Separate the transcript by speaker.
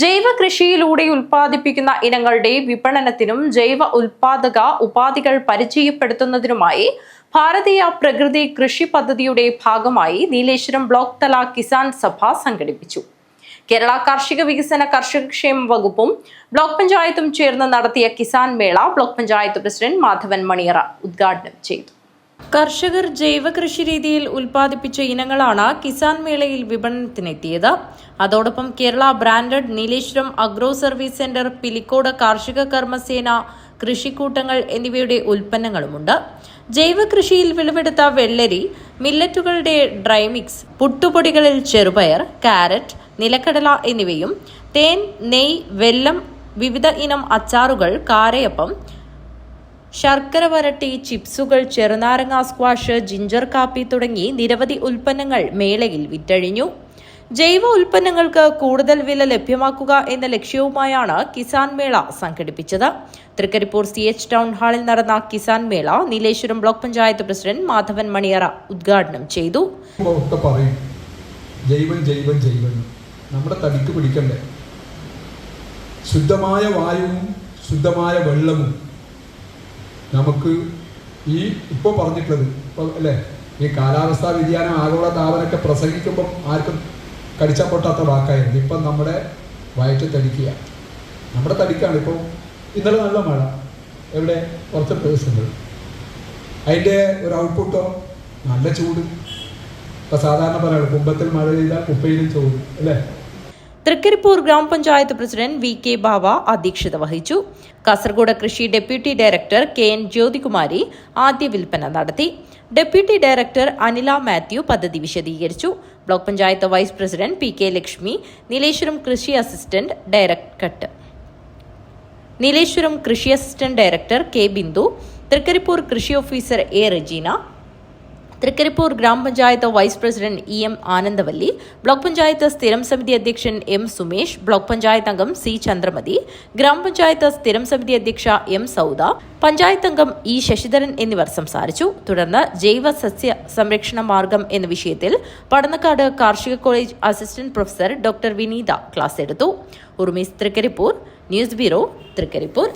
Speaker 1: ജൈവ കൃഷിയിലൂടെ ഉൽപ്പാദിപ്പിക്കുന്ന ഇനങ്ങളുടെ വിപണനത്തിനും ജൈവ ഉൽപാദക ഉപാധികൾ പരിചയപ്പെടുത്തുന്നതിനുമായി ഭാരതീയ പ്രകൃതി കൃഷി പദ്ധതിയുടെ ഭാഗമായി നീലേശ്വരം ബ്ലോക്ക് തല കിസാൻ സഭ സംഘടിപ്പിച്ചു. കേരള കാർഷിക വികസന കർഷക ക്ഷേമ വകുപ്പും ബ്ലോക്ക് പഞ്ചായത്തും ചേർന്ന് നടത്തിയ കിസാൻ മേള ബ്ലോക്ക് പഞ്ചായത്ത് പ്രസിഡന്റ് മാധവൻ മണിയറ ഉദ്ഘാടനം ചെയ്തു. കർഷകർ ജൈവ കൃഷി രീതിയിൽ ഉൽപ്പാദിപ്പിച്ച ഇനങ്ങളാണ് കിസാൻ മേളയിൽ വിപണനത്തിനെത്തിയത്. അതോടൊപ്പം Kerala branded Nileshwaram agro service centre Pilicode കാർഷിക കർമ്മസേന കൃഷിക്കൂട്ടങ്ങൾ എന്നിവയുടെ ഉൽപ്പന്നങ്ങളുമുണ്ട്. ജൈവ കൃഷിയിൽ വിളവെടുത്ത വെള്ളരി മില്ലറ്റുകളുടെ ഡ്രൈമിക്സ് പുട്ടുപൊടികളിൽ ചെറുപയർ കാരറ്റ് നിലക്കടല എന്നിവയും തേൻ നെയ് വെല്ലം വിവിധ ഇനം അച്ചാറുകൾ കാരയപ്പം ശർക്കര വരട്ടി ചിപ്സുകൾ ചെറുനാരങ്ങ സ്ക്വാഷ് ജിഞ്ചർ കാപ്പി തുടങ്ങി നിരവധി ഉൽപ്പന്നങ്ങൾ മേളയിൽ വിറ്റഴിഞ്ഞു. ജൈവ ഉൽപ്പന്നങ്ങൾക്ക് കൂടുതൽ വില ലഭ്യമാക്കുക എന്ന ലക്ഷ്യവുമായാണ് കിസാൻ മേള സംഘടിപ്പിച്ചത്. തൃക്കരിപ്പൂർ സി എച്ച് ടൗൺ ഹാളിൽ നടന്ന കിസാൻ മേള നീലേശ്വരം ബ്ലോക്ക് പഞ്ചായത്ത് പ്രസിഡന്റ് മാധവൻ മണിയറ ഉദ്ഘാടനം ചെയ്തു.
Speaker 2: ജൈവം ജൈവം ജൈവൻ നമ്മുടെ തടിക്ക് പിടിക്കണ്ടേ? ശുദ്ധമായ വായുവും ശുദ്ധമായ വെള്ളവും. നമുക്ക് ഈ ഇപ്പോൾ പറഞ്ഞിട്ടുള്ളത് അല്ലേ? ഈ കാലാവസ്ഥാ വ്യതിയാനം ആഗോള താപനൊക്കെ പ്രസംഗിക്കുമ്പം ആർക്കും കടിച്ചാൽ പൊട്ടാത്ത വാക്കായിരുന്നു. ഇപ്പം നമ്മുടെ വയറ്റ് തടിക്കുക. നമ്മുടെ തടിക്കാണ്. ഇപ്പോൾ ഇന്നലെ നല്ല മഴ. എവിടെ? കുറച്ച് പ്രദേശങ്ങൾ അതിന്റെ ഒരു ഔട്ട്പുട്ടോ നല്ല ചൂട്. ഇപ്പം സാധാരണ പറയുന്നത് കുമ്പത്തിൽ മഴ ചെയ്താൽ കുപ്പയിലും ചൂട്. അല്ലേ?
Speaker 1: തൃക്കരിപ്പൂർ ഗ്രാമപഞ്ചായത്ത് പ്രസിഡന്റ് വി കെ ബാവ അധ്യക്ഷത വഹിച്ചു. കാസർഗോഡ് കൃഷി deputy director K N Jyothikumari ആദ്യ വിൽപ്പന നടത്തി. ഡെപ്യൂട്ടി ഡയറക്ടർ അനില മാത്യു പദ്ധതി വിശദീകരിച്ചു. Block panchayat vice president P K Lakshmi Nileshwaram കൃഷി അസിസ്റ്റന്റ് ഡയറക്ടർ നീലേശ്വരം കൃഷി assistant director K Bindu Thrikkaripur കൃഷി ഓഫീസർ എ റെജീന തൃക്കരിപ്പൂർ ഗ്രാമപഞ്ചായത്ത് vice president E M Anandavalli block panchayat സ്ഥിരം സമിതി അധ്യക്ഷൻ എം സുമേഷ് ബ്ലോക്ക് പഞ്ചായത്ത് അംഗം സി ചന്ദ്രമതി ഗ്രാമപഞ്ചായത്ത് സ്ഥിരം സമിതി അധ്യക്ഷ എം സൗദ പഞ്ചായത്ത് അംഗം ഇ ശശിധരൻ എന്നിവർ സംസാരിച്ചു. തുടർന്ന് ജൈവ സസ്യ സംരക്ഷണ മാർഗം എന്ന വിഷയത്തിൽ പടന്നക്കാട് കാർഷിക college assistant professor doctor Vineetha class എടുത്തു. ഉർമീസ് തൃക്കരിപ്പൂർ ന്യൂസ് ബ്യൂറോ തൃക്കരിപ്പൂർ.